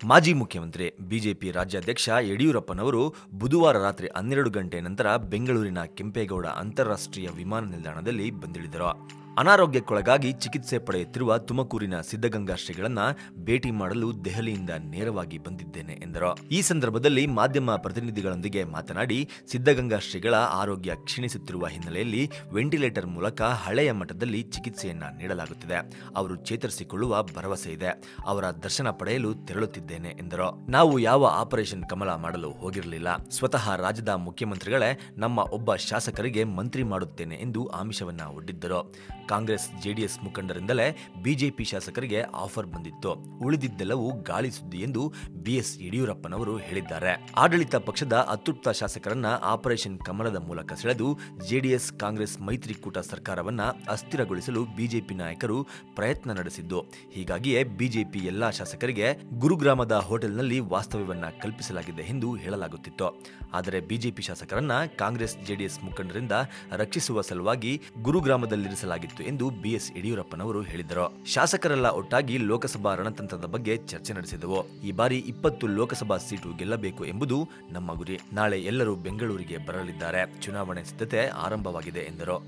ಮಾಜಿ ಮುಖ್ಯಮಂತ್ರಿ, ಬಿಜೆಪಿ ರಾಜ್ಯಾಧ್ಯಕ್ಷ ಯಡಿಯೂರಪ್ಪನವರು ಬುಧವಾರ ರಾತ್ರಿ ಹನ್ನೆರಡು ಗಂಟೆ ನಂತರ ಬೆಂಗಳೂರಿನ ಕೆಂಪೇಗೌಡ ಅಂತಾರಾಷ್ಟ್ರೀಯ ವಿಮಾನ ನಿಲ್ದಾಣದಲ್ಲಿ ಬಂದಿಳಿದರು. ಅನಾರೋಗ್ಯಕ್ಕೊಳಗಾಗಿ ಚಿಕಿತ್ಸೆ ಪಡೆಯುತ್ತಿರುವ ತುಮಕೂರಿನ ಸಿದ್ಧಗಂಗಾ ಶ್ರೀಗಳನ್ನ ಭೇಟಿ ಮಾಡಲು ದೆಹಲಿಯಿಂದ ನೇರವಾಗಿ ಬಂದಿದ್ದೇನೆ ಎಂದರು. ಈ ಸಂದರ್ಭದಲ್ಲಿ ಮಾಧ್ಯಮ ಪ್ರತಿನಿಧಿಗಳೊಂದಿಗೆ ಮಾತನಾಡಿ, ಸಿದ್ಧಗಂಗಾ ಶ್ರೀಗಳ ಆರೋಗ್ಯ ಕ್ಷೀಣಿಸುತ್ತಿರುವ ಹಿನ್ನೆಲೆಯಲ್ಲಿ ವೆಂಟಿಲೇಟರ್ ಮೂಲಕ ಹಳೆಯ ಮಠದಲ್ಲಿ ಚಿಕಿತ್ಸೆಯನ್ನ ನೀಡಲಾಗುತ್ತಿದೆ. ಅವರು ಚೇತರಿಸಿಕೊಳ್ಳುವ ಭರವಸೆ ಇದೆ. ಅವರ ದರ್ಶನ ಪಡೆಯಲು ತೆರಳುತ್ತಿದ್ದೇನೆ ಎಂದರು. ನಾವು ಯಾವ ಆಪರೇಷನ್ ಕಮಲ ಮಾಡಲು ಹೋಗಿರಲಿಲ್ಲ. ಸ್ವತಃ ರಾಜ್ಯದ ಮುಖ್ಯಮಂತ್ರಿಗಳೇ ನಮ್ಮ ಒಬ್ಬ ಶಾಸಕರಿಗೆ ಮಂತ್ರಿ ಮಾಡುತ್ತೇನೆ ಎಂದು ಆಮಿಷವನ್ನ ಒಡ್ಡಿದ್ದರು. ಕಾಂಗ್ರೆಸ್ ಜೆಡಿಎಸ್ ಮುಖಂಡರಿಂದಲೇ ಬಿಜೆಪಿ ಶಾಸಕರಿಗೆ ಆಫರ್ ಬಂದಿತ್ತು. ಉಳಿದಿದ್ದೆಲ್ಲವೂ ಗಾಳಿ ಸುದ್ದಿ ಎಂದು ಬಿಎಸ್ ಯಡಿಯೂರಪ್ಪನವರು ಹೇಳಿದ್ದಾರೆ. ಆಡಳಿತ ಪಕ್ಷದ ಅತೃಪ್ತ ಶಾಸಕರನ್ನ ಆಪರೇಷನ್ ಕಮಲದ ಮೂಲಕ ಸೆಳೆದು ಜೆಡಿಎಸ್ ಕಾಂಗ್ರೆಸ್ ಮೈತ್ರಿಕೂಟ ಸರ್ಕಾರವನ್ನ ಅಸ್ಥಿರಗೊಳಿಸಲು ಬಿಜೆಪಿ ನಾಯಕರು ಪ್ರಯತ್ನ ನಡೆಸಿದ್ದು. ಹೀಗಾಗಿಯೇ ಬಿಜೆಪಿ ಎಲ್ಲಾ ಶಾಸಕರಿಗೆ ಗುರುಗ್ರಾಮದ ಹೋಟೆಲ್ನಲ್ಲಿ ವಾಸ್ತವ್ಯವನ್ನ ಕಲ್ಪಿಸಲಾಗಿದೆ ಎಂದು ಹೇಳಲಾಗುತ್ತಿತ್ತು. ಆದರೆ ಬಿಜೆಪಿ ಶಾಸಕರನ್ನ ಕಾಂಗ್ರೆಸ್ ಜೆಡಿಎಸ್ ಮುಖಂಡರಿಂದ ರಕ್ಷಿಸುವ ಸಲುವಾಗಿ ಗುರುಗ್ರಾಮದಲ್ಲಿರಿಸಲಾಗಿತ್ತು. ಎಂದು ಬಿಎಸ್ ಯಡಿಯೂರಪ್ಪನವರು ಹೇಳಿದರು. ಶಾಸಕರೆಲ್ಲ ಒಟ್ಟಾಗಿ ಲೋಕಸಭಾ ರಣತಂತ್ರದ ಬಗ್ಗೆ ಚರ್ಚೆ ನಡೆಸಿದವು. ಈ ಬಾರಿ ಇಪ್ಪತ್ತು ಲೋಕಸಭಾ ಸೀಟು ಗೆಲ್ಲಬೇಕು ಎಂಬುದು ನಮ್ಮ ಗುರಿ. ನಾಳೆ ಎಲ್ಲರೂ ಬೆಂಗಳೂರಿಗೆ ಬರಲಿದ್ದಾರೆ. ಚುನಾವಣೆ ಸಿದ್ಧತೆ ಆರಂಭವಾಗಿದೆ ಎಂದರು.